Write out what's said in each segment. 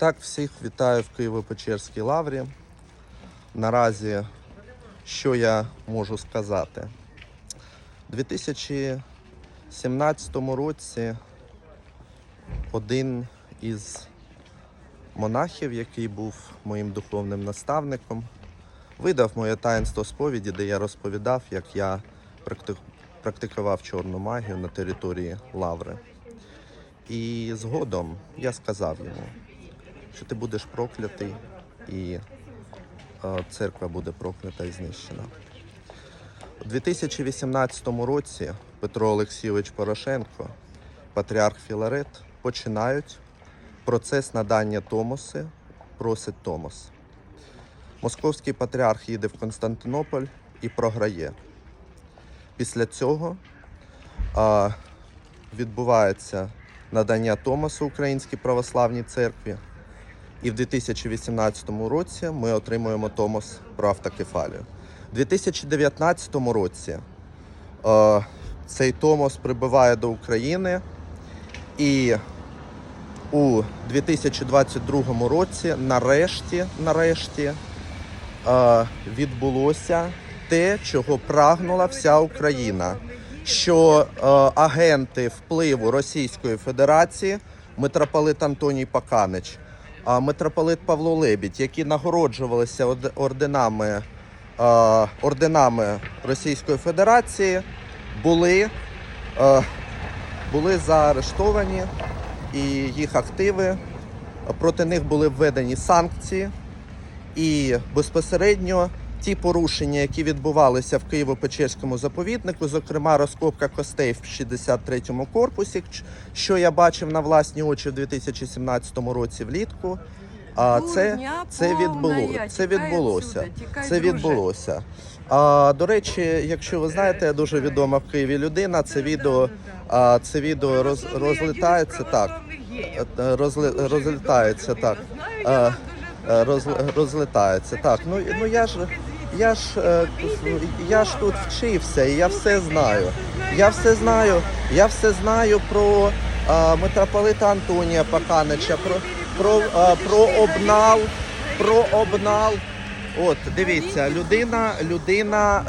Так, всіх вітаю в Києво-Печерській лаврі. Наразі, що я можу сказати? У 2017 році один із монахів, який був моїм духовним наставником, видав моє таїнство сповіді, де я розповідав, як я практикував чорну магію на території лаври. І згодом я сказав йому, що ти будеш проклятий, і е, церква буде проклята і знищена. У 2018 році Петро Олексійович Порошенко, патріарх Філарет, починають процес надання Томоси, просить Томос. Московський патріарх їде в Константинополь і програє. Після цього а, відбувається надання Томосу Українській православній церкві. І в 2018 році ми отримуємо Томос про автокефалію. У 2019 році е, цей Томос прибуває до України, і у 2022 році нарешті, нарешті е, відбулося те, чого прагнула вся Україна. Що е, агенти впливу Російської Федерації, митрополит Антоній Паканич, митрополит Павло Лебідь, які нагороджувалися орденами, орденами Російської Федерації, були, були заарештовані і їх активи. Проти них були введені санкції. І безпосередньо ті порушення, які відбувалися в Києво-Печерському заповіднику, зокрема розкопка костей в 63-му корпусі, що я бачив на власні очі в 2017 році влітку. А це, це відбуло це відбулося. Це відбулося. А, до речі, якщо ви знаєте, я дуже відома в Києві людина. Це відео, а, це відео роз, розлітається так. Е, Розли, розлітається так. Е, е, роз, розлітається так. Ну, ну я ж я ж е, я ж тут вчився, і я все знаю. Я все знаю. Я все знаю про е, митрополита Антонія Паканича, про, про, е, про обнал, про обнал. От, дивіться, людина, людина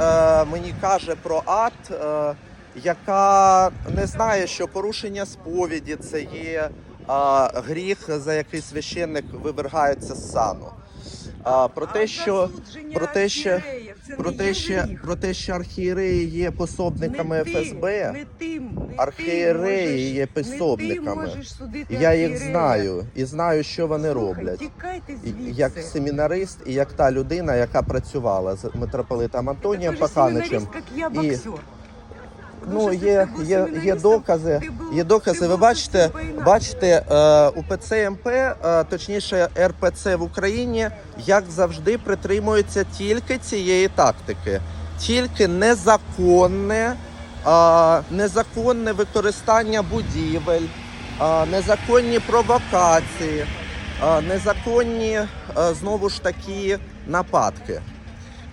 е, мені каже про ад, е, яка не знає, що порушення сповіді це є а, гріх, за який священник вивергається з сану. А, про те, що про те, що про те, що про те, що архієреї є пособниками ФСБ, архієреї є пособниками. Я їх знаю і знаю, що вони роблять. Як семінарист і як та людина, яка працювала з митрополитом Антонієм Паканичем. І- Ну, є, є, є докази. Є докази. Ви бачите, бачите, е, УПЦ МП, е, точніше РПЦ в Україні, як завжди, притримується тільки цієї тактики, тільки незаконне, е, незаконне використання будівель, незаконні провокації, незаконні знову ж таки нападки.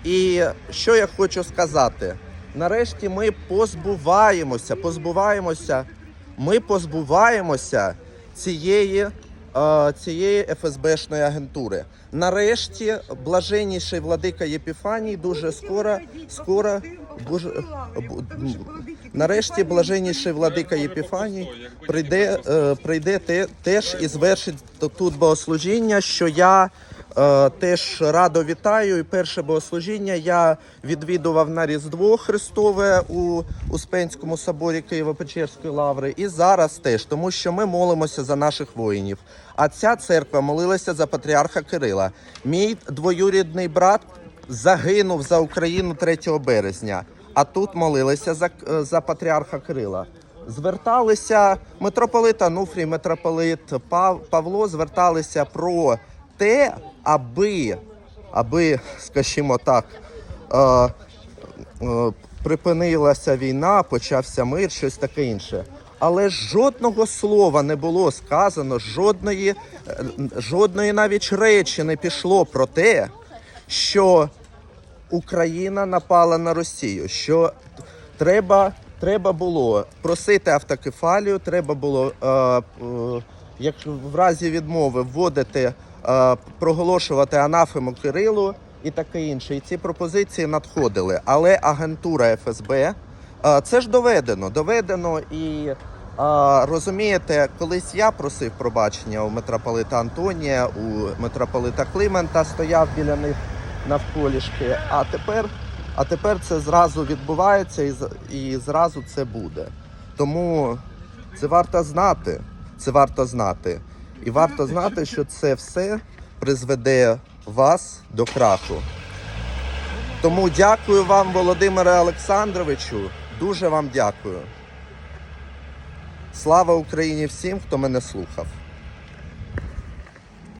І що я хочу сказати? Нарешті ми позбуваємося, позбуваємося, ми позбуваємося цієї, е, цієї ФСБшної агентури. Нарешті блаженніший владика Єпіфаній дуже скоро, скоро бу- нарешті блаженніший владика Єпіфаній прийде, е, прийде те, теж і звершить тут богослужіння, що я теж радо вітаю. І перше богослужіння я відвідував на Різдво Христове у Успенському соборі Києво-Печерської лаври. І зараз теж, тому що ми молимося за наших воїнів. А ця церква молилася за патріарха Кирила. Мій двоюрідний брат загинув за Україну 3 березня. А тут молилися за, е, за патріарха Кирила. Зверталися митрополит Ануфрій, митрополит Пав, Павло зверталися про те, аби, аби, скажімо так, е, е, припинилася війна, почався мир, щось таке інше. Але жодного слова не було сказано, жодної, е, жодної навіть речі не пішло про те, що Україна напала на Росію, що треба, треба було просити автокефалію, треба було е, е, якщо в разі відмови вводити, проголошувати анафему Кирилу і таке інше. І ці пропозиції надходили. Але агентура ФСБ е, це ж доведено. Доведено і е, розумієте, колись я просив пробачення у митрополита Антонія, у митрополита Климента стояв біля них навколішки. А тепер, а тепер це зразу відбувається і, і зразу це буде. Тому це варто знати. Це варто знати. І варто знати, що це все призведе вас до краху. Тому дякую вам, Володимире Олександровичу. Дуже вам дякую. Слава Україні всім, хто мене слухав.